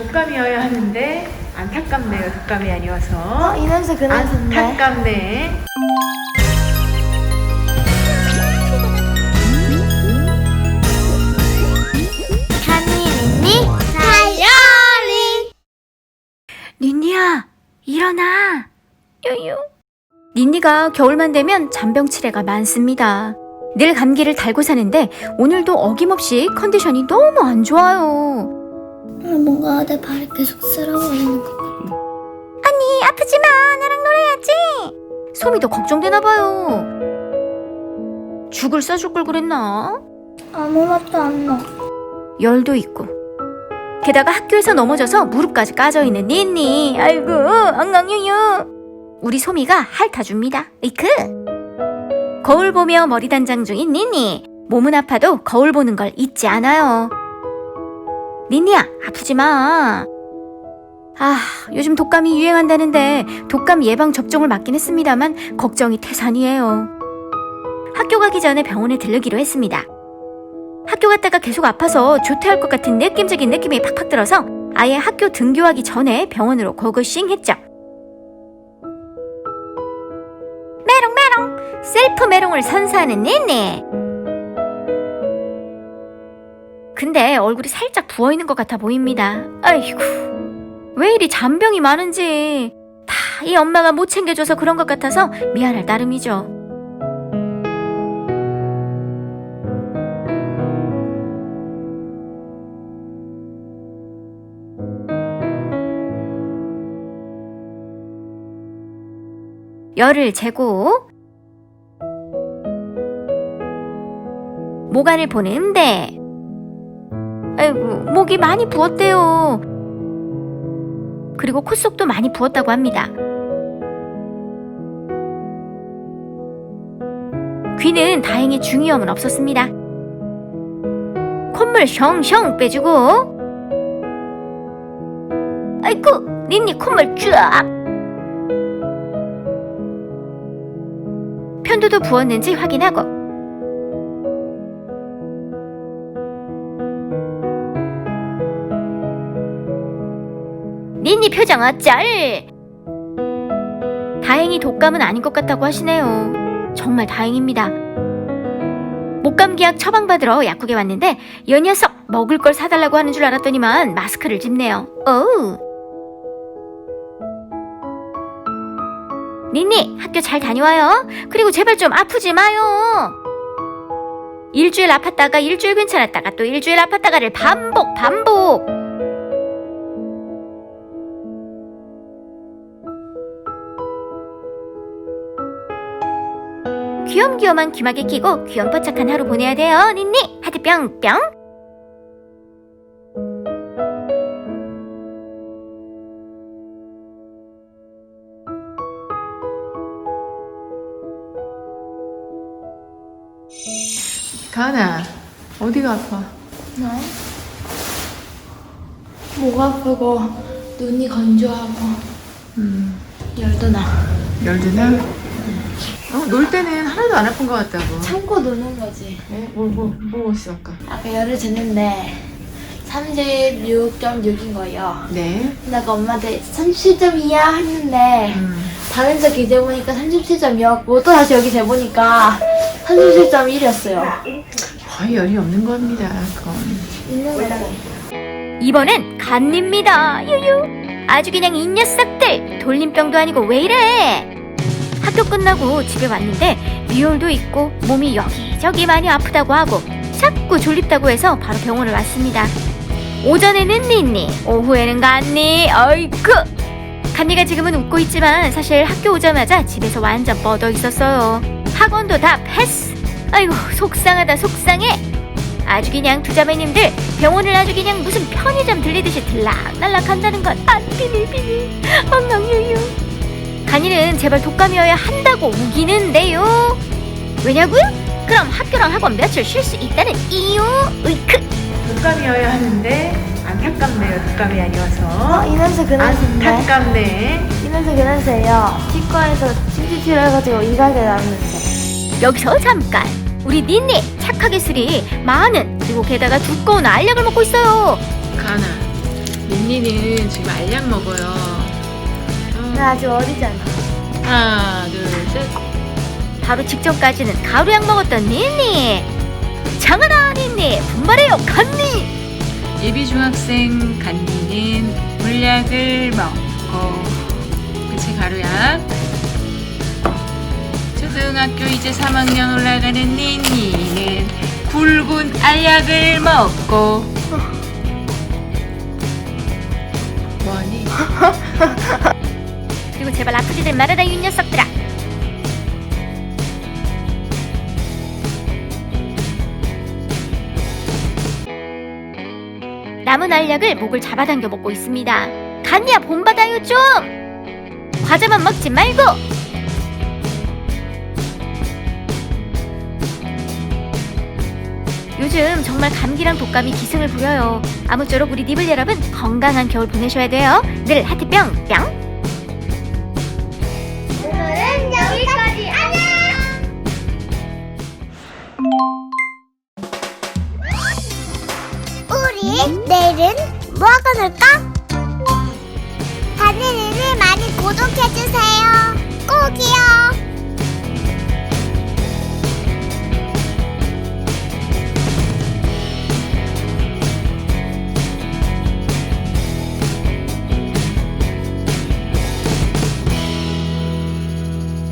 독감이어야 하는데 안타깝네요. 독감이 아니어서. 어, 이 냄새 그 냄새인데. 안타깝네. 다이어리. 닌니야, 일어나. 유유. 닌니가 겨울만 되면 잔병 치레가 많습니다. 늘 감기를 달고 사는데 오늘도 어김없이 컨디션이 너무 안 좋아요. 아, 뭔가 내 발이 계속 쓸어버리는 것 같아. 언니 아프지 마, 나랑 놀아야지. 소미도 걱정되나 봐요. 죽을 싸줄 걸 그랬나? 아무 맛도 안 나. 열도 있고. 게다가 학교에서 넘어져서 무릎까지 까져 있는 닌니. 아이고, 엉엉유유. 우리 소미가 핥아줍니다. 이크. 거울 보며 머리 단장 중인 닌니. 몸은 아파도 거울 보는 걸 잊지 않아요. 닌니야, 아프지 마. 아, 요즘 독감이 유행한다는데 독감 예방 접종을 맞긴 했습니다만 걱정이 태산이에요. 학교 가기 전에 병원에 들르기로 했습니다. 학교 갔다가 계속 아파서 조퇴할 것 같은 느낌적인 느낌이 팍팍 들어서 아예 학교 등교하기 전에 병원으로 고고싱 했죠. 메롱 메롱 셀프 메롱을 선사하는 니니. 근데 얼굴이 살짝 부어 있는 것 같아 보입니다. 아이고 왜 이리 잔병이 많은지 다 이 엄마가 못 챙겨줘서 그런 것 같아서 미안할 따름이죠. 열을 재고 모가를 보는데 아이고 목이 많이 부었대요. 그리고 콧속도 많이 부었다고 합니다. 귀는 다행히 중이염은 없었습니다. 콧물 숑숑 빼주고 아이고 닌니 콧물 쫙 편도도 부었는지 확인하고 니니 표정 어쩔? 다행히 독감은 아닌 것 같다고 하시네요. 정말 다행입니다. 목감기약 처방받으러 약국에 왔는데 여 녀석 먹을 걸 사달라고 하는 줄 알았더니만 마스크를 짚네요. 어우. 니니 학교 잘 다녀와요. 그리고 제발 좀 아프지 마요. 일주일 아팠다가 일주일 괜찮았다가 또 일주일 아팠다가를 반복 반복. 귀염귀염한 귀마개 끼고 귀염뽀짝한 하루 보내야 돼요, 닌니. 하트 뿅뿅. 가은아, 어디가 아파? 나? 목 아프고 눈이 건조하고 음, 열도 나. 열드나? 어, 놀 때는 하나도 안 아픈 것 같다고. 참고 노는 거지. 네? 뭐, 뭐, 뭐 먹었어, 아까? 아까 열을 쟀는데 36.6인 거예요. 네. 내가 엄마한테 37.2야 했는데 음, 다른 적 기재 보니까 37.2였고 또 다시 여기 재보니까 37.1이었어요. 거의 열이 없는 겁니다, 그건. 있는 거잖아요. 이번엔 간입니다. 유유. 아주 그냥 이 녀석들 돌림병도 아니고 왜 이래? 학교 끝나고 집에 왔는데 미열도 있고 몸이 여기저기 많이 아프다고 하고 자꾸 졸립다고 해서 바로 병원을 왔습니다. 오전에는 닌니, 오후에는 간니. 어이쿠. 간니가 지금은 웃고 있지만 사실 학교 오자마자 집에서 완전 뻗어 있었어요. 학원도 다 패스. 아이고 속상하다 속상해. 아주 그냥 두 자매님들 병원을 아주 그냥 무슨 편의점 들리듯이 들락날락 한다는 건 안 비밀 비밀 엉망유유 간이는 제발 독감이어야 한다고 우기는데요 왜냐고요? 그럼 학교랑 학원 며칠 쉴 수 있다는 이유 으이크 독감이어야 하는데 안타깝네요, 독감이 어? 아니어서. 이 냄새 그 냄새인데? 안타깝네. 이 냄새 그 냄새예요. 치과에서 침실 치료해가지고 이갈게 나는 냄새. 여기서 잠깐 우리 닌니 착하게 쓰리 많은 그리고 게다가 두꺼운 알약을 먹고 있어요 가은아, 린니는 지금 알약 먹어요. 어, 나 아직 어리잖아. 하나, 둘, 셋. 바로 직전까지는 가루약 먹었던 닌니. 장하나 닌니 분발해요 간니. 예비 중학생 간니는 물약을 먹고 그치 가루약 초등학교 이제 3학년 올라가는 닌니는 굵은 알약을 먹고 뭐하니? 그리고 제발 아프지들 말아라 이 녀석들아. 남은 알약을 목을 잡아당겨 먹고 있습니다. 간이야 본받아요 좀. 과자만 먹지 말고. 요즘 정말 감기랑 독감이 기승을 부려요. 아무쪼록 우리 니블 여러분 건강한 겨울 보내셔야 돼요. 늘 하트 뿅 뿅. 내일은 뭐하고 놀까? 다니엘을 많이 구독해주세요. 꼭이요.